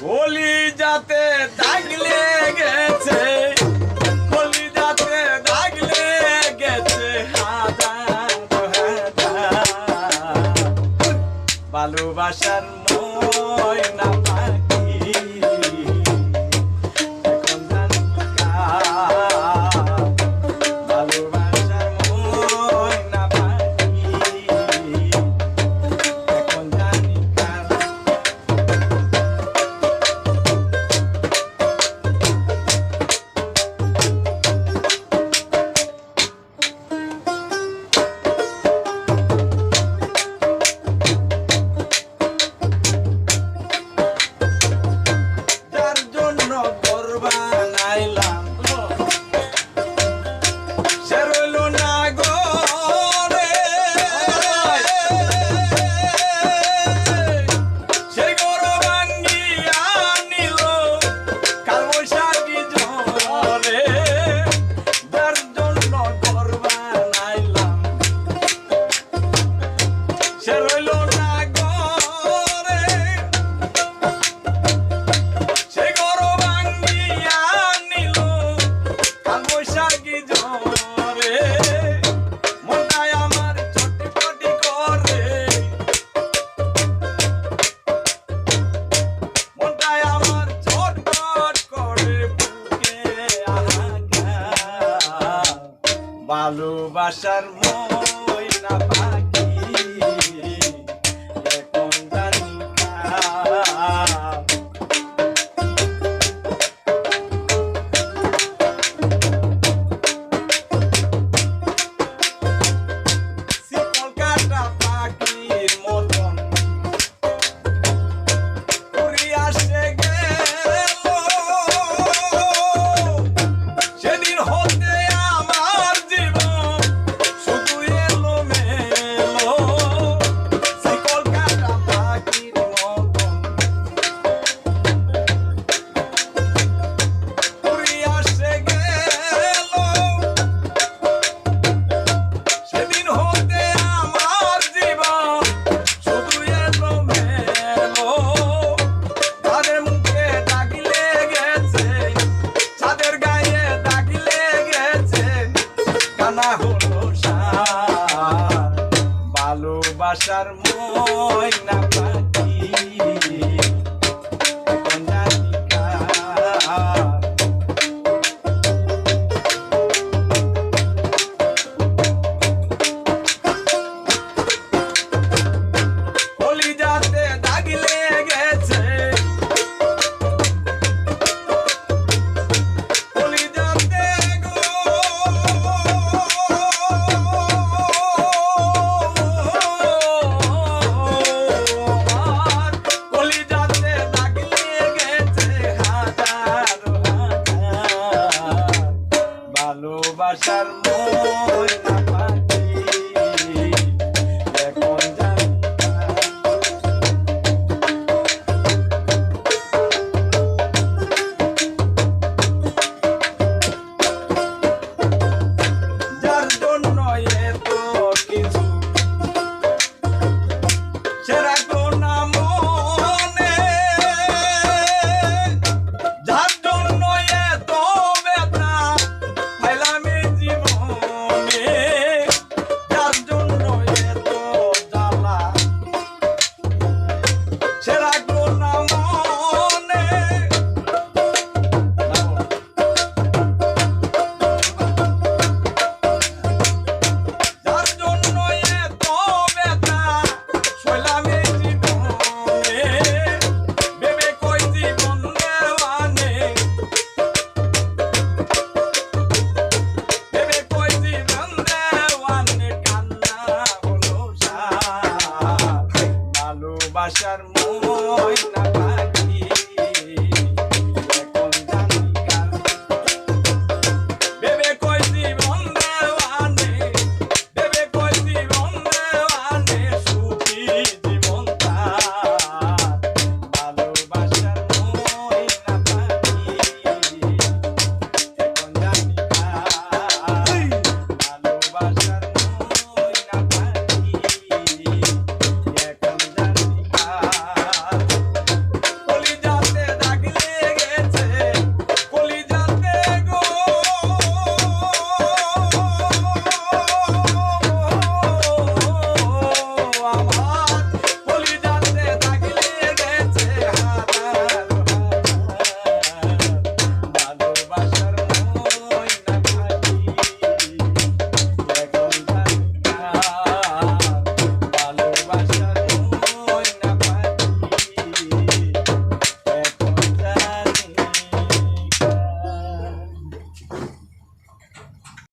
কলি যাতে থাকলে গেছে কলি যাতে থাকলে গেছে ভালোবাসার I said Mundo. pasar muy na pasar Well, I'm.